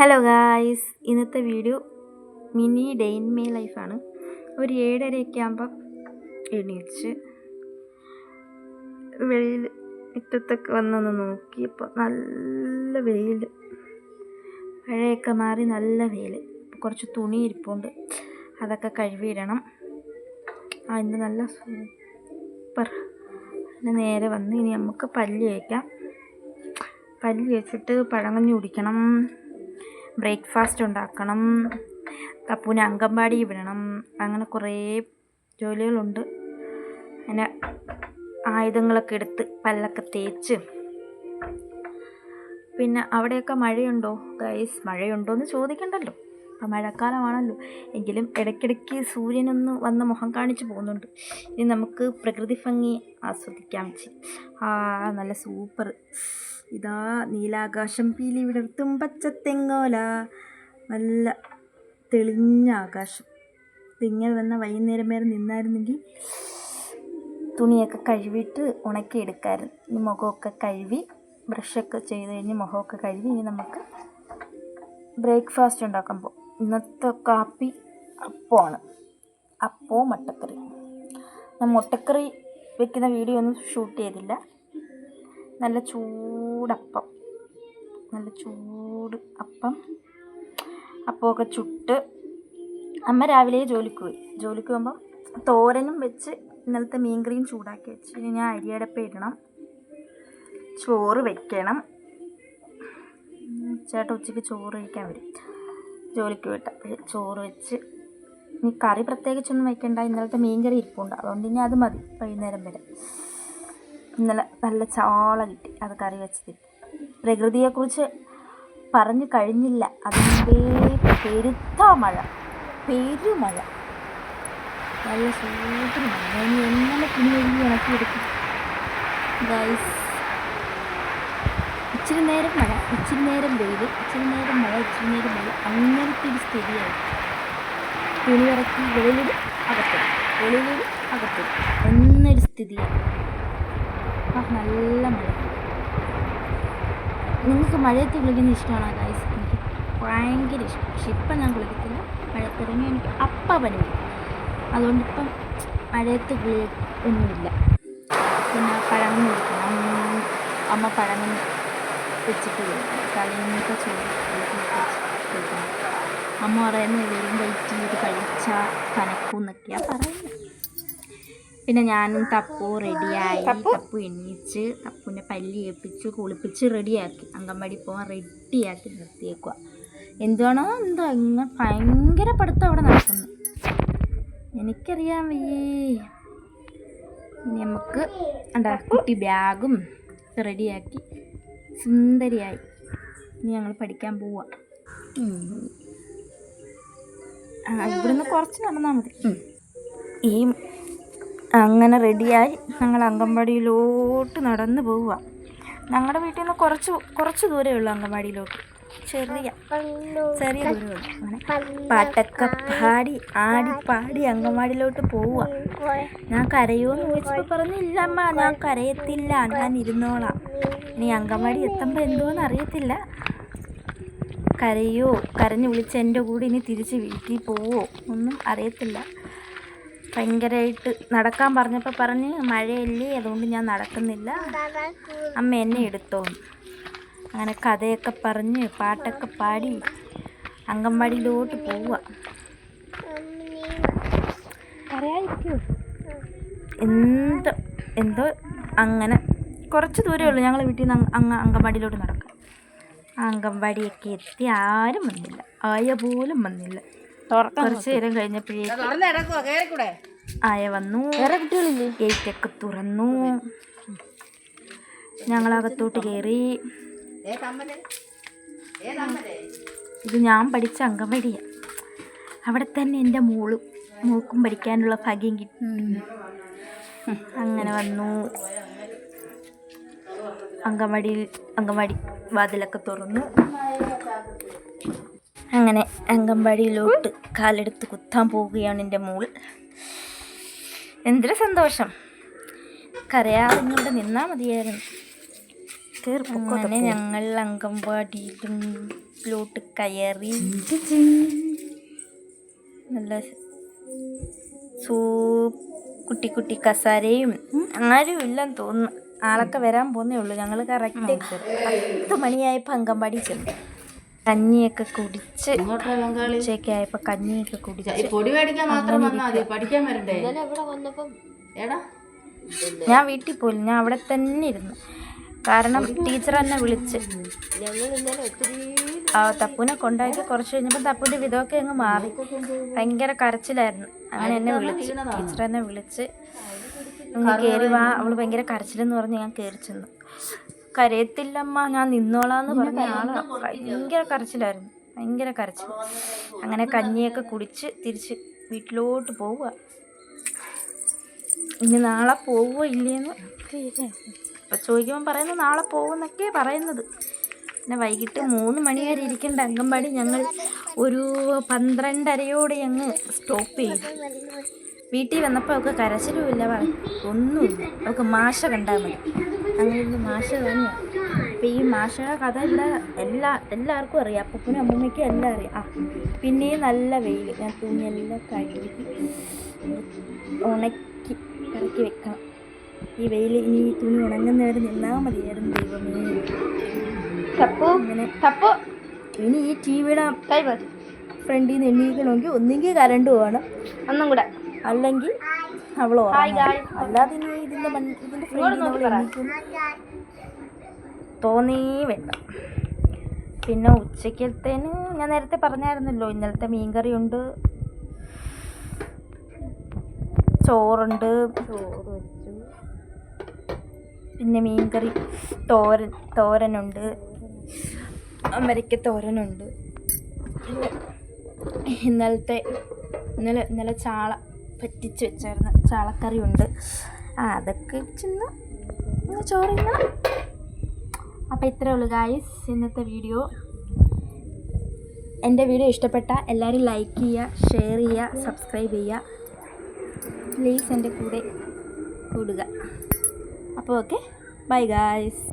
Hello guys ഇന്നത്തെ video mini day in my ലൈഫാണ് ഒരു ഏഴരയൊക്കെ ആകുമ്പം എണീച്ച് വെയിൽ മുറ്റത്തൊക്കെ വന്നൊന്ന് നോക്കിയപ്പോൾ നല്ല വെയിൽ മഴയൊക്കെ മാറി നല്ല വെയിൽ കുറച്ച് തുണി ഇരിപ്പുണ്ട്. അതൊക്കെ കഴുകിയിടണം. ആ നല്ല സൂപ്പർ. പിന്നെ നേരെ വന്ന് ഇനി നമുക്ക് പല്ല് വയ്ക്കാം പല്ല് വെച്ചിട്ട് പഴങ്ങഞ്ഞ് കുടിക്കണം. ബ്രേക്ക്ഫാസ്റ്റ് ഉണ്ടാക്കണം. തപ്പൂനെ അംഗൻവാടി വിടണം. അങ്ങനെ കുറേ ജോലികളുണ്ട്. അങ്ങനെ ആയുധങ്ങളൊക്കെ എടുത്ത് പല്ലൊക്കെ തേച്ച്. പിന്നെ അവിടെയൊക്കെ മഴയുണ്ടോ? ഗൈസ് മഴയുണ്ടോ എന്ന് ചോദിക്കണ്ടല്ലോ. ഇപ്പം മഴക്കാലമാണല്ലോ. എങ്കിലും ഇടയ്ക്കിടയ്ക്ക് സൂര്യനൊന്ന് വന്ന് മുഖം കാണിച്ച് പോകുന്നുണ്ട്. ഇനി നമുക്ക് പ്രകൃതി ഭംഗി ആസ്വദിക്കാം ആ നല്ല സൂപ്പർ. ഇതാ നീലാകാശം പീലി വിടർത്തും പച്ചത്തെങ്ങോല. നല്ല തെളിഞ്ഞ ആകാശം. ഇതിങ്ങനെ വന്ന വൈകുന്നേരം വരെ നിന്നായിരുന്നെങ്കിൽ തുണിയൊക്കെ കഴുകിയിട്ട് ഉണക്കി എടുക്കാമായിരുന്നു ഇനി മുഖമൊക്കെ കഴുകി ബ്രഷൊക്കെ ചെയ്ത് കഴിഞ്ഞ് മുഖമൊക്കെ കഴുകി ഇനി നമുക്ക് ബ്രേക്ക്ഫാസ്റ്റ് ഉണ്ടാക്കാൻ പോകും ഇന്നത്തെ കാപ്പി അപ്പമാണ്. അപ്പവും മുട്ടക്കറി ഞാൻ മുട്ടക്കറി വെക്കുന്ന വീഡിയോ ഒന്നും ഷൂട്ട് ചെയ്തില്ല. നല്ല ചൂടപ്പം. നല്ല ചൂട് അപ്പം. അപ്പമൊക്കെ ചുട്ട് അമ്മ രാവിലെ ജോലിക്ക് പോയി. ജോലിക്ക് പോകുമ്പം തോരനും വെച്ച് ഇന്നലത്തെ മീൻകറിയും ചൂടാക്കി വെച്ച്. ഇനി ഞാൻ അരിയടപ്പ ഇടണം. ചോറ് വെക്കണം. ചേട്ടൻ ഉച്ചയ്ക്ക് ചോറ് കഴിക്കാൻ വരും. ജോലിക്ക് വിട്ട ചോറ് വെച്ച് ഇനി കറി പ്രത്യേകിച്ചൊന്നും വെക്കണ്ട. ഇന്നലത്തെ മീൻകറി ഇരിപ്പുണ്ട്. അതുകൊണ്ട് ഇനി അത് മതി. വൈകുന്നേരം വരെ. ഇന്നലെ നല്ല ചാള കിട്ടി. അത് കറി വെച്ചത് പ്രകൃതിയെക്കുറിച്ച് പറഞ്ഞു കഴിഞ്ഞില്ല. അതിന്റെ പെരുത്ത മഴ. പെരുമഴ. നല്ല സൂപ്പർ മഴ. ഇനി എങ്ങനെ തുണി കഴുകി ഉണക്കിയെടുക്കും ഗൈസ് ഇച്ചിരി നേരം മഴ ഇച്ചിരി നേരം വെയിൽ ഇച്ചിരി നേരം മഴ ഇച്ചിരി നേരം വെയിൽ അങ്ങനത്തെ ഒരു സ്ഥിതിയായി. തുണി ഇറക്കി വെളിയിലിടും അകത്തും വെളിയിലിടും അകത്തും എന്നൊരു സ്ഥിതിയാണ് ആ നല്ല മഴ. നിങ്ങൾക്ക് മഴയത്ത് കുളിക്കുന്നത് ഇഷ്ടമാണോ ഗൈസ് എനിക്ക് ഭയങ്കര ഇഷ്ടം. പക്ഷെ ഇപ്പം ഞാൻ കുളിക്കത്തില്ല. മഴ തുടങ്ങി എനിക്ക് അപ്പ പനി അതുകൊണ്ട് ഇപ്പം മഴയത്ത് കുളി ഒന്നുമില്ല. പിന്നെ പഴങ്ങി കുളിക്കണം അമ്മ പഴങ്ങി വെച്ചിട്ട് ചോറ് കൊടുക്കണം. അമ്മ പറയുന്നത് വെറും വെയിറ്റ് ചെയ്ത് കഴിച്ചാൽ കനക്കും എന്നൊക്കെയാണ് പറയുന്നത്. പിന്നെ ഞാനും തപ്പു റെഡിയായി. തപ്പു? എണീച്ച് തപ്പുവിന്റെ പല്ലി ഏൽപ്പിച്ച് കുളിപ്പിച്ച് റെഡിയാക്കി. അംഗൻവാടി പോകാൻ റെഡിയാക്കി നിർത്തിയേക്കുക എന്താണോ എന്തോ ഇങ്ങനെ ഭയങ്കര പഠിത്തം അവിടെ നടക്കുന്നു. എനിക്കറിയാൻ വയ്യേ. ഇനി നമുക്ക് എന്താ കുട്ടി ബാഗും റെഡിയാക്കി സുന്ദരിയായി. ഇനി ഞങ്ങൾ പഠിക്കാൻ പോവാം. ഇവിടുന്ന് കുറച്ച് നടന്നാൽ മതി. ഈ അങ്ങനെ റെഡിയായി ഞങ്ങൾ അങ്കൻവാടിയിലോട്ട് നടന്ന് പോവുക. ഞങ്ങളുടെ വീട്ടിൽ നിന്ന് കുറച്ച് കുറച്ച് ദൂരമേ ഉള്ളൂ അങ്കൻവാടിയിലോട്ട് ചെറിയ ചെറിയ പാട്ടൊക്കെ പാടി ആടി പാടി അങ്കൻവാടിയിലോട്ട് പോവുക. ഞാൻ കരയോന്ന് ചോദിച്ചപ്പോൾ പറഞ്ഞു ഇല്ല അമ്മ ഞാൻ കരയത്തില്ല. ഞാൻ ഇരുന്നോളാം. ഇനി അങ്കൻവാടി എത്തുമ്പോൾ എന്തോന്ന് അറിയത്തില്ല. കരയോ? കരഞ്ഞു വിളിച്ച് എന്റെ കൂടെ ഇനി തിരിച്ച് വീട്ടിൽ പോവോ? ഒന്നും അറിയത്തില്ല. ഭയങ്കരമായിട്ട് നടക്കാൻ പറഞ്ഞപ്പോൾ പറഞ്ഞ് മഴയല്ലേ അതുകൊണ്ട് ഞാൻ നടക്കുന്നില്ല. അമ്മ എന്നെ എടുത്തോ അങ്ങനെ കഥയൊക്കെ പറഞ്ഞ് പാട്ടൊക്കെ പാടി അംഗൻവാടിയിലോട്ട് പോവുക എന്തോ എന്തോ അങ്ങനെ. കുറച്ച് ദൂരമേ ഉള്ളൂ ഞങ്ങൾ വീട്ടിൽ നിന്ന് അങ്ങ് അംഗൻവാടിയിലോട്ട് നടക്കാം. ആ അംഗൻവാടിയൊക്കെ എത്തി ആരും വന്നില്ല. ആയ പോലും വന്നില്ല. കുറച്ച് നേരം കഴിഞ്ഞപ്പോഴേക്കും ആയ വന്നു. ഗേറ്റൊക്കെ തുറന്നു. ഞങ്ങളകത്തോട്ട് കയറി ഇത് ഞാൻ പഠിച്ച അംഗൻവാടിയാണ് അവിടെ തന്നെ എന്റെ മോളും മൂക്കും പഠിക്കാനുള്ള ഭാഗ്യം കിട്ടി അങ്ങനെ വന്നു. അംഗൻവാടിയിൽ അംഗൻവാടി വാതിലൊക്കെ തുറന്നു. അങ്ങനെ അംഗൻവാടിയിലോട്ട് കാലെടുത്ത് കുത്താൻ പോവുകയാണ് എന്റെ മോൾ. എന്തൊരു സന്തോഷം. കരയാറിഞ്ഞുകൊണ്ട് നിന്നാൽ മതിയായിരുന്നു. അങ്ങനെ ഞങ്ങൾ അംഗൻവാടിയിലോട്ട് കയറി. നല്ല സൂ കുട്ടി കുട്ടി കസാരയും ആരും ഇല്ലെന്ന് തോന്നുന്നു. ആളൊക്കെ വരാൻ പോകുന്നേ ഉള്ളൂ. ഞങ്ങൾ കറക്റ്റ് പത്ത് മണിയായപ്പോൾ അങ്കമ്പാടി ചെന്നു. കഞ്ഞിയൊക്കെ കുടിച്ച് ഉച്ചയൊക്കെ കഞ്ഞിയൊക്കെ കുടിച്ച് പൊടി മേടിക്കാൻ മാത്രം വന്നാൽ പഠിക്കാൻ വരണ്ടേ? എടാ. ഞാൻ വീട്ടിൽ പോയില്ല. ഞാൻ അവിടെ തന്നെ ഇരുന്നു. കാരണം ടീച്ചർ എന്നെ വിളിച്ച്. ആ തപ്പുനെ കൊണ്ടാക്കി കുറച്ച് കഴിഞ്ഞപ്പോൾ തപ്പുന്റെ വിധമൊക്കെ അങ്ങ് മാറി. ഭയങ്കര കരച്ചിലായിരുന്നു. അങ്ങനെ എന്നെ വിളിച്ച്. ടീച്ചർ എന്നെ വിളിച്ച്. കയറി വാ. അവൾ ഭയങ്കര കരച്ചിലെന്ന് പറഞ്ഞ് ഞാൻ കയറി ചെന്നു. കരയത്തില്ലമ്മ ഞാൻ നിന്നോളാന്ന് പറഞ്ഞ ആൾ ഭയങ്കര കരച്ചിലായിരുന്നു. ഭയങ്കര കരച്ചിൽ അങ്ങനെ കഞ്ഞിയൊക്കെ കുടിച്ച് തിരിച്ച് വീട്ടിലോട്ട് പോവുക. ഇനി നാളെ പോവുക ഇല്ലയെന്ന് ഇപ്പം ചോദിക്കുമ്പോൾ പറയുന്നത് നാളെ പോകുമെന്നൊക്കെ പറയുന്നത്. പിന്നെ വൈകിട്ട് മൂന്ന് മണി വരെ ഇരിക്കേണ്ട. അംഗൻവാടി ഞങ്ങൾ ഒരു പന്ത്രണ്ടരയോടെ ഞങ്ങൾ സ്റ്റോപ്പ് ചെയ്തു. വീട്ടിൽ വന്നപ്പോൾ അവൾക്ക് കരച്ചിലുമില്ല ഒന്നുമില്ല. അവൾക്ക് മാഷ കണ്ടാൽ മതി. അങ്ങനെ ഇരുന്ന് മാഷ തന്നെയാണ് അപ്പം ഈ മാഷയുടെ കഥ ഇവിടെ എല്ലാ എല്ലാവർക്കും അറിയാം. അപ്പനും അമ്മമ്മയ്ക്കും എല്ലാം അറിയാം. ആ പിന്നെയും നല്ല വെയിൽ ഞാൻ തുണിയെല്ലാം കഴുകി ഉണക്കി ഇറക്കി വെക്കണം. ഈ വെയിൽ ഇനി ഈ തുണി ഉണങ്ങുന്നവരെ നിന്നാൽ മതിയായിരുന്നു ദൈവമേ. അങ്ങനെ ഇനി ഈ ടി വിയുടെ ഫ്രണ്ടിൽ നിന്ന് എണ്ണീക്കണമെങ്കിൽ ഒന്നുകിൽ കരണ്ട് പോകണം. ഒന്നും കൂടെ. അല്ലെങ്കിൽ അവൾ അല്ലാതെ അവൾ എണീക്കുന്നു തോന്നേ വേണ്ട. പിന്നെ ഉച്ചക്കത്തേന് ഞാൻ നേരത്തെ പറഞ്ഞായിരുന്നല്ലോ ഇന്നലത്തെ മീൻകറി ഉണ്ട് ചോറുണ്ട് പിന്നെ മീൻകറി തോരൻ തോരനുണ്ട്. അമരയ്ക്ക തോരനുണ്ട്. ഇന്നലത്തെ ഇന്നലെ ഇന്നലെ ചാള പറ്റിച്ച് വെച്ചായിരുന്നു. ചാളക്കറി ഉണ്ട് ആ അതൊക്കെ ചെന്ന് ചോറിങ്ങ. അപ്പം അപ്പോൾ ഇത്രേ ഉള്ളൂ ഗായ്സ് ഇന്നത്തെ വീഡിയോ എന്റെ വീഡിയോ ഇഷ്ടപ്പെട്ട എല്ലാവരും ലൈക്ക് ചെയ്യുക ഷെയർ ചെയ്യുക സബ്സ്ക്രൈബ് ചെയ്യുക. പ്ലീസ് എന്റെ കൂടെ കൂടുക. അപ്പോൾ ഓക്കെ ബൈ ഗായ്സ്